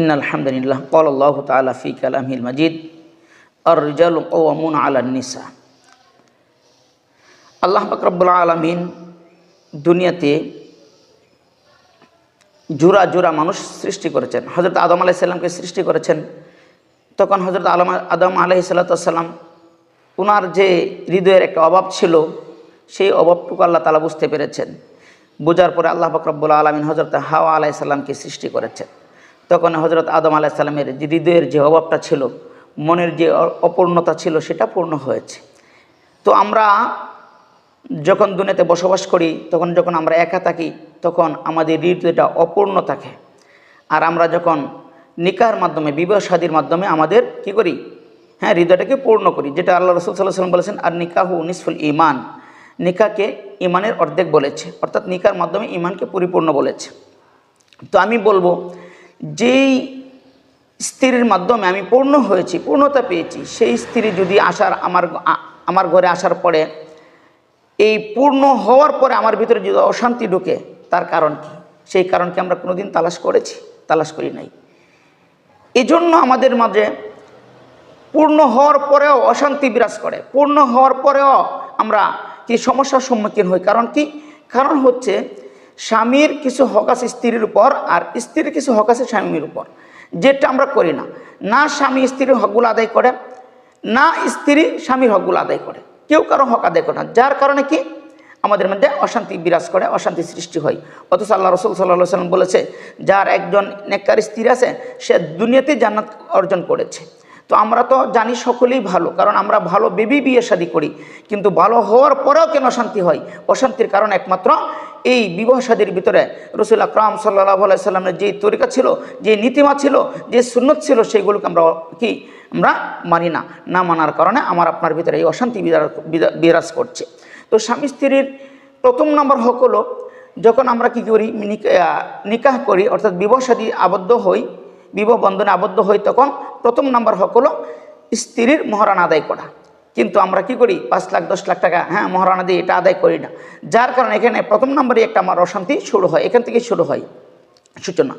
In আলহামদুলিল্লাহ call আল্লাহ তালা ফি কালামিল মজিদ আর রিজাল ওয়ামুন আলা নিসা আল্লাহ বাকরবুল্লা আলমিন দুনিয়াতে জোড়া জোড়া মানুষ সৃষ্টি করেছেন। হজরত আদম আলাইসাল্লামকে সৃষ্টি করেছেন। তখন হজরত আলম, আদম আলাহি সাল্লাতাম ওনার যে হৃদয়ের একটা অভাব ছিল, সেই অভাবটুকু আল্লাহ তালা বুঝতে পেরেছেন। বোঝার পরে আল্লাহ ফকরবুল্লা আলমিন হজরত হাওয়া আলাইসাল্লামকে সৃষ্টি করেছেন। তখন হজরত আদম আলাইসাল্লামের যে হৃদয়ের যে অভাবটা ছিল, মনের যে অপূর্ণতা ছিল, সেটা পূর্ণ হয়েছে। তো আমরা যখন দুনিয়াতে বসবাস করি, তখন যখন আমরা একা থাকি, তখন আমাদের হৃদয়টা অপূর্ণ থাকে। আর আমরা যখন নিকার মাধ্যমে, বিবাহ শাদীর মাধ্যমে আমাদের কি করি? হ্যাঁ হৃদয়টাকে পূর্ণ করি, যেটা আল্লাহ রসুল সাল্লাহ সাল্লাম বলেছেন আর নিকাহু নিসফুল ইমান নিকাকে ইমানের অর্ধেক বলেছে, অর্থাৎ নিকার মাধ্যমে ইমানকে পরিপূর্ণ বলেছে। তো আমি বলব যেই স্ত্রীর মাধ্যমে আমি পূর্ণ হয়েছি, পূর্ণতা পেয়েছি, সেই স্ত্রী যদি আসার আমার আমার ঘরে আসার পরে এই পূর্ণ হওয়ার পরে আমার ভিতরে যদি অশান্তি ঢুকে, তার কারণ কি? সেই কারণকে আমরা কোনোদিন তালাশ করেছি, তালাশ করি নাই। এজন্য আমাদের মাঝে পূর্ণ হওয়ার পরেও অশান্তি বিরাজ করে। পূর্ণ হওয়ার পরেও আমরা কি সমস্যার সম্মুখীন হই? কারণ কি? কারণ হচ্ছে স্বামীর কিছু হক আছে স্ত্রীর উপর আর স্ত্রীর কিছু হক আছে স্বামীর উপর, যেটা আমরা করি না। না স্বামী স্ত্রীর হকগুলো আদায় করে, না স্ত্রী স্বামীর হকগুলো আদায় করে। কেউ কারও হক আদায় করে না, যার কারণে কি? আমাদের মধ্যে অশান্তি বিরাজ করে, অশান্তি সৃষ্টি হয়। অথচ আল্লাহ রসুল সাল্লাহ সাল্লাম বলেছে, যার একজন নেককার স্ত্রী আছে, সে দুনিয়াতে জান্নাত অর্জন করেছে। তো আমরা তো জানি সকলেই ভালো, কারণ আমরা ভালো বেবি বিয়ে শাদি করি। কিন্তু ভালো হওয়ার পরেও কেন অশান্তি হয়? অশান্তির কারণ একমাত্র এই বিবাহ শাদির ভিতরে রসুল আকরাম সাল্লাহ সাল্লামের যে তরিকা ছিল, যে নীতিমা ছিল, যে সুন্নত ছিল সেইগুলোকে আমরা কি, আমরা মানি না। না মানার কারণে আমার আপনার ভিতরে এই অশান্তি বিরাজ- বিরা- বিরাজ করছে। তো স্বামী স্ত্রীর প্রথম নম্বর হক হলো, যখন আমরা কি করি, নিক- নিকাহ করি, অর্থাৎ বিবাহ শাদী আবদ্ধ হই, বিবাহ বন্ধনে আবদ্ধ হই, তখন প্রথম নাম্বার হক হলো স্ত্রীর মহারানা আদায় করা। কিন্তু আমরা কি করি? পাঁচ লাখ, দশ লাখ টাকা হ্যাঁ মহারানা দিয়ে এটা আদায় করি না। যার কারণে এখানে প্রথম নম্বরে একটা আমার অশান্তি শুরু হয়। এখান থেকে শুরু হয় সূচনা।